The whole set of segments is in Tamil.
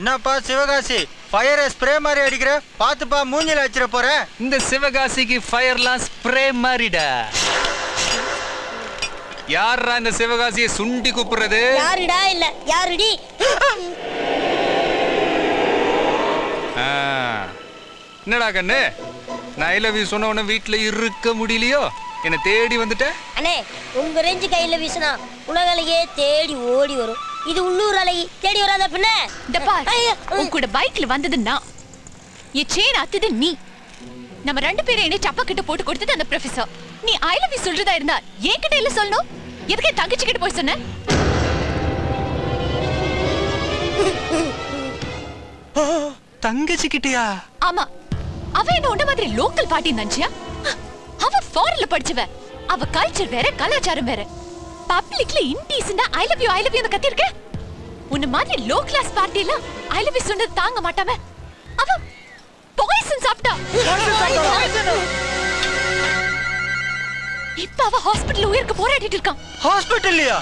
என்னப்பா சிவகாசி? ஃபயரை ஸ்ப்ரே மாதிரி அடிக்கிற? பார்த்துப்பா மூஞ்சில வச்சிட போறேன் இந்த சிவகாசிக்கு ஃபயர்லாம் ஸ்ப்ரே மாதிரிடா யாரா இந்த சிவகாசியை சுண்டி கூப்பிடுறது? யாருடா இல்ல யாருடி? ஆ. என்னடா கண்ணு? நான் ஐ லவ் யூ சொன்ன உடனே வீட்டுல இருக்க முடியலையோ? என்னை தேடி வந்துட்ட? அண்ணே உங்க ரெஞ்சு கையில வீசினா உலக அழகியே தேடி ஓடி வரும். இது உள்ளூர் அழகி தேடி வராத பின்ன ஐயா, உன் கூட பைக்ல வந்தது நான் என் செயின் அத்துது நீ. நம்ம ரெண்டு பேரும் என்ன சப்பா கிட்ட போட்டு கொடுத்தது அந்த ப்ரொஃபசர் நீ ஐ லவ் யூ சொல்றதா இருந்தா என்கிட்ட இல்ல சொல்லணும்? எதுக்கு தங்கச்சி கிட்ட போய் சொன்ன? தங்கச்சி கிட்டயா ஆமா. அவ என்ன உன்ன மாதிரி லோக்கல் பார்ட்டி நினைச்சியா அவ ஃபாரின்ல படிச்சவ. அவ கல்ச்சர் வேற கலாச்சாரம் வேற. பப்ளிக்ல இன்டீசெண்டா I love you I love you கத்திருக்க? உன்ன மாதிரி லோ கிளாஸ் பார்ட்டி எல்லாம் ஐ லவ் யூ சொன்னது தாங்க மாட்டாம. அவ பாய்சன் சாப்பிட்டா. இப்ப அவ ஹாஸ்பிடல்ல உயிருக்கு போராடிட்டு இருக்கான். ஹாஸ்பிட்டல்லையா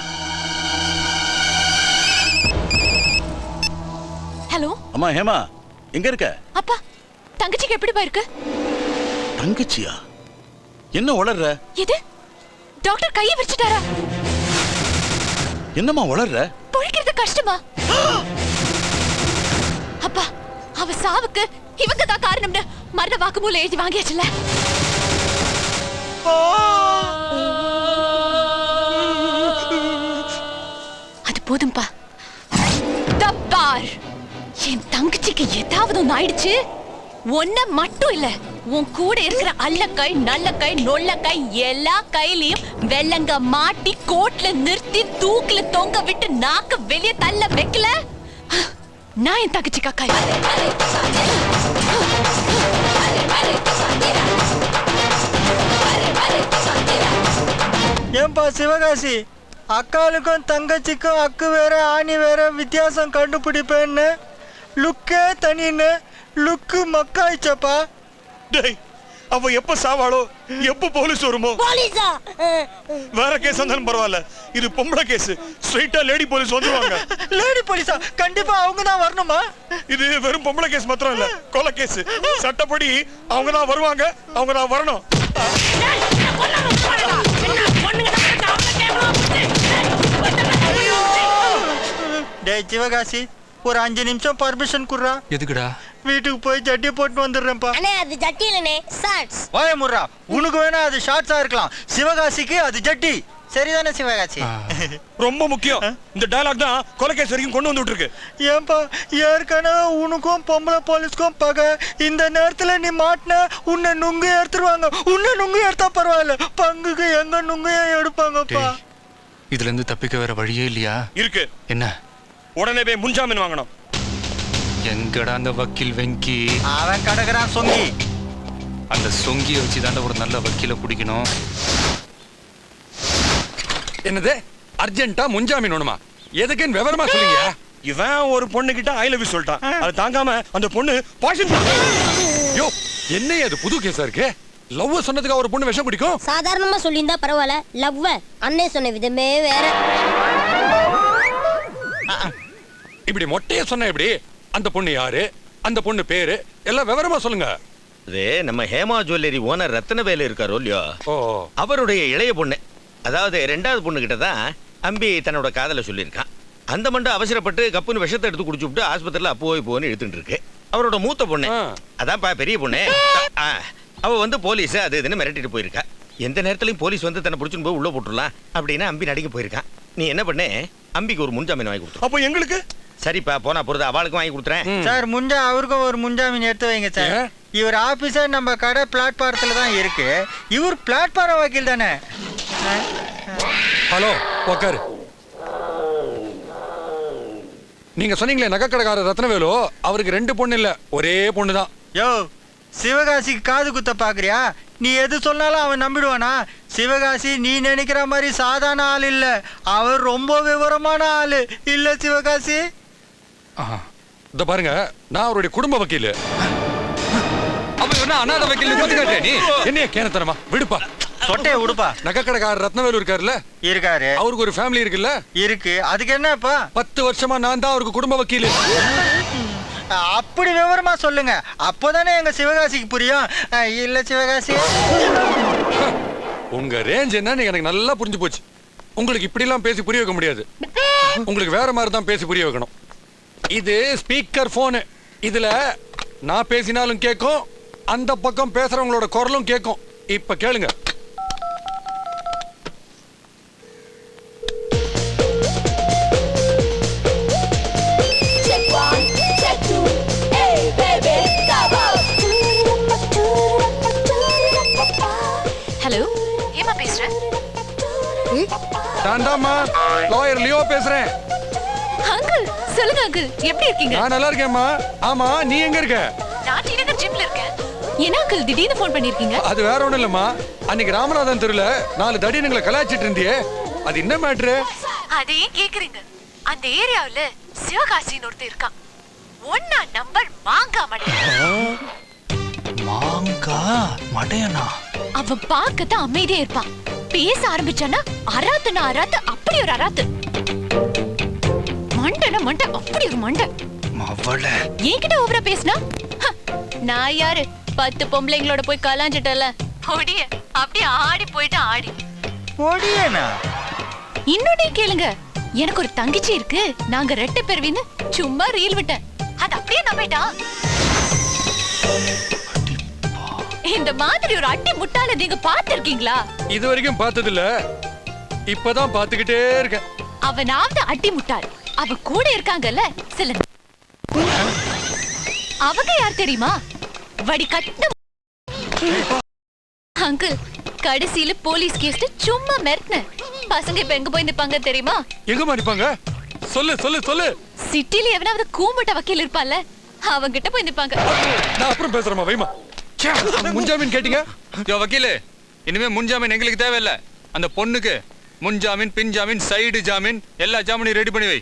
ஹலோ அம்மா ஹேமா எங்க இருக்க? அப்பா தங்கச்சிக்கு எப்படிப்பா இருக்கு தங்கச்சியா? என்ன உளர்ற? எது? டாக்டர் கையை விரிச்சிட்டாரா? என்னம்மா வளர்ற? பொழிக்கிறது கஷ்டமா? அப்பா அவ சாவுக்கு இவங்க தான் காரணம்னு மரண வாக்குமூலம் எழுதி வாங்கியாச்சுல அது போதும்பா. தப்பார். என் தங்கச்சிக்கு ஏதாவது ஒண்ணு ஆயிடுச்சு? ஒன்ன மட்டும் இல்லை. உன் கூட இருக்கிற அல்ல கை நல்ல கை நொல்ல கை எல்லா கையிலயும் வெள்ளங்க மாட்டி கோட்ல நிறுத்தி தூக்குல தொங்க விட்டு நாக்க வெளிய தள்ள வைக்கல? நான் என் தகச்சி காக்கா ஏன்பா சிவகாசி? அக்காளுக்கும் தங்கச்சிக்கும் அக்கு வேற ஆணி வேற வித்தியாசம் கண்டுபிடிப்பேன்னு? லுக்கே தனின்னு லுக்கு மக்காய்ச்சப்பா. டேய் அவ எப்ப சாவாளோ எப்ப போலீஸ் வருமோ? போலீஸா? வேற கேஸ் இருந்தாலும் பரவாயில்ல. இது பொம்பளை கேஸ் ஸ்ட்ரைட்டா லேடி போலீஸ் வந்துருவாங்க. லேடி போலீஸா கண்டிப்பா அவங்க தான் வரணுமா? இது வெறும் பொம்பளை கேஸ் மாத்திரம் இல்ல கொலை கேஸ் சட்டப்படி அவங்க தான் வருவாங்க அவங்க தான் வரணும். டேய் சிவகாசி ஒரு அஞ்சு நிமிஷம் பர்மிஷன் குடுறா. எதுக்குடா? வீட்டுக்கு போய் ஜட்டி போட்டு வந்துடுறேன்ப்பா. அண்ணே அது ஜட்டி இல்லனே ஷார்ட்ஸ் வாய முர்றா உனக்கு வேணா அது ஷார்ட்ஸா இருக்கலாம். சிவகாசிக்கு அது ஜட்டி. சரிதானே சிவகாசி? ரொம்ப முக்கியம். இந்த டயலாக் தான் கொலை கேஸ் வரைக்கும் கொண்டு வந்து விட்டுருக்கு. ஏன்பா ஏற்கனவே உனக்கும் பொம்பளை போலீஸ்க்கும் பகை. இந்த நேரத்துல நீ மாட்டின உன்னை நுங்கு எடுத்துருவாங்க உன்னை நுங்கு எடுத்தா பரவாயில்ல. பங்குக்கு எங்க நுங்கையும் எடுப்பாங்கப்பா. இதுல இருந்து தப்பிக்க வேற வழியே இல்லையா? இருக்கு. என்ன? உடனே போய் முன்ஜாமீன் வாங்கணும். எங்கடா அந்த வக்கீல் வெங்கி? அவன் கடக்குறான் சொங்கி. அந்த சொங்கியை வச்சு தாண்ட ஒரு நல்ல வக்கீல பிடிக்கணும். என்னது? அர்ஜென்ட்டா முன்ஜாமீன் வேணுமா? எதுக்குன்னு விவரமா சொல்லுங்க. இவன் ஒரு பொண்ணு கிட்ட ஐ லவ் யூ சொல்லிட்டான் அது தாங்காம அந்த பொண்ணு பாய்சன் யோ என்ன அது புது கேஸா இருக்கு? லவ் சொன்னதுக்கு ஒரு பொண்ணு விஷம் குடிக்கும் சாதாரணமா சொல்லியிருந்தா பரவாயில்ல. லவ்வ அண்ணே சொன்ன விதமே வேற. இப்படி மொட்டைய சொன்ன எப்படி? அந்த பொண்ணு யாரு? அந்த பொண்ணு பேரு? எல்லாம் விவரமா சொல்லுங்க. இது நம்ம ஹேமா ஜுவல்லரி ஓனர் ரத்னவேலு இருக்காரோ இல்லையோ? ஓ அவருடைய இளைய பொண்ணு. அதாவது ரெண்டாவது பொண்ணு கிட்ட தான் அம்பி தன்னோட காதலை சொல்லியிருக்கான். அந்த மண்டை அவசரப்பட்டு கப்புன்னு விஷத்தை எடுத்து குடிச்சுட்டு ஆஸ்பத்திரியில் அப்போ போய் போன்னு எடுத்துட்டு இருக்கு. அவரோட மூத்த பொண்ணு. அதான்ப்பா பெரிய பொண்ணு. ஆ, அவ வந்து போலீஸ் அது இதுன்னு மிரட்டிட்டு போயிருக்கா. எந்த நேரத்துலயும் போலீஸ் வந்து தன்னை பிடிச்சுன்னு போய் உள்ள போட்டுடலாம் அப்படின்னு அம்பி நடிக்க போயிருக்கான். நீ என்ன பண்ணு? அம்பிக்கு ஒரு முன்ஜாமீன் வாங்கி கொடுத்து அப்போ எங்களுக்கு? சரிப்பா போனா பொறுத்து அவளுக்கும் வாங்கி கொடுத்துறேன். சார் முஞ்சா அவருக்கும் ஒரு முன்ஜாமீன் எடுத்து வைங்க சார்? இவர் ஆபீஸே நம்ம கடை பிளாட்பாரத்துல தான் இருக்கு. இவர் பிளாட்பாரம் வக்கீல் தானே? ஹலோ உக்காரு. நீங்க சொன்னீங்களே நகைக்கடைக்காரர் ரத்னவேலு அவருக்கு ரெண்டு பொண்ணு இல்ல ஒரே பொண்ணு தான் யோ சிவகாசிக்கு காது குத்த பாக்குறியா? நீ எது சொன்னாலும் அவன் நம்பிடுவானா? சிவகாசி நீ நினைக்கிற மாதிரி சாதாரண ஆள் இல்ல. அவர் ரொம்ப விவரமான ஆளு. இல்ல சிவகாசி? இந்த பாருங்க நான் அவருடைய குடும்ப வக்கீல். அப்ப என்ன அனாதை வக்கீல் கோத்துக்காட்டே நீ? என்னைய கேனத்தனமா? விடுப்பா. சொட்டைய உடுப்பா. நகைக்கடைக்காரர் ரத்னவேலு இருக்காருல்ல? இருக்காரு. அவருக்கு ஒரு ஃபேமிலி இருக்குல்ல? இருக்கு. அதுக்கு என்னப்பா பத்து வருஷமா நான் தான் அவருக்கு குடும்ப வக்கீல். அப்படி விவரமா சொல்லுங்க. அப்போதானே எங்க சிவகாசிக்கு புரியும். இல்ல சிவகாசி. உங்க ரேஞ்ச் என்னன்னு எனக்கு நல்லா புரிஞ்சு போச்சு. உங்களுக்கு இப்படிலாம் பேசி புரிய வைக்க முடியாது. உங்களுக்கு வேற மாதிரி தான் பேசி புரிய வைக்கணும். இது ஸ்பீக்கர் போனு இதுல நான் பேசினாலும் கேட்கும் அந்த பக்கம் பேசுறவங்களோட குரலும் கேட்கும் இப்ப கேளுங்க. ஹலோ ஏமா பேசுற? நான் தான்மா லாயர் லியோ பேசுறேன். அங்கிள் சொல்லுங்க அங்கிள் எப்படி இருக்கீங்க? நான் நல்லா இருக்கேன்மா. ஆமா நீ எங்க இருக்க? நான் டி நகர் ஜிம்ல இருக்கேன். என்ன அங்கிள் திடீர்னு ஃபோன் பண்ணிருக்கீங்க? அது வேற ஒண்ணும் இல்லம்மா. அன்னைக்கு ராமநாதன் தெருல நாலு தடியனுங்களை கலாய்ச்சிட்டு இருந்தியே. அது என்ன மேட்ரு அதே கேக்குறீங்க? அந்த ஏரியாவுல சிவகாசின்னு ஒருத்தர் இருக்கான். ஒன்னா நம்பர் மாங்கா மடையன் மாங்கா மடையனா அவன் பார்க்கத்தான் அமைதியா இருப்பான். பேச ஆரம்பிச்சானா அராத்துனா அராத்து அப்படி ஒரு அராத்து. மண்டனா மண்டை. அப்படி ஒரு மண்டை. மவள. என்கிட்ட ஓவரா பேசினா? நான் யாரு? பத்து பொம்பளைங்களோட போய் கலாஞ்சிட்டல ஒடிய அப்படியே ஆடி போயிட்டு ஆடி. பொடியனா இன்னொன்னே கேளுங்க. எனக்கு ஒரு தங்கச்சி இருக்கு. நாங்க ரெட்டை பெருவின்னு சும்மா ரீல் விட்டேன். அது அப்படியே நம்பிட்டான் இந்த மாதிரி ஒரு அட்டி முட்டாள நீங்க பாத்திருக்கீங்களா இது வரைக்கும் பார்த்தது இல்ல இப்பதான் பாத்துக்கிட்டே இருக்கேன். அவனாவது அட்டி முட்டாள். அவ கூட இருக்காங்கல்ல சில அவங்க யார் தெரியுமா? வடி கட்ட அங்கிள் கடைசியில போலீஸ் கேஸ் சும்மா மிரட்டின பசங்க இப்ப எங்க போய் நிப்பாங்க தெரியுமா? எங்க மாடிப்பாங்க சொல்லு சொல்லு சொல்லு. சிட்டில எவனாவது கூமுட்ட வக்கீல் இருப்பான்ல அவங்கிட்ட போய் நிப்பாங்க. நான் அப்புறம் பேசுறேமா வைமா முன்ஜாமீன் கேட்டீங்க? யோ வக்கீலு இனிமே முன்ஜாமீன் எங்களுக்கு தேவையில்ல. அந்த பொண்ணுக்கு முன்ஜாமீன் பின் ஜாமீன் சைடு ஜாமீன். எல்லா ஜாமீனையும் ரெடி பண்ணி வை.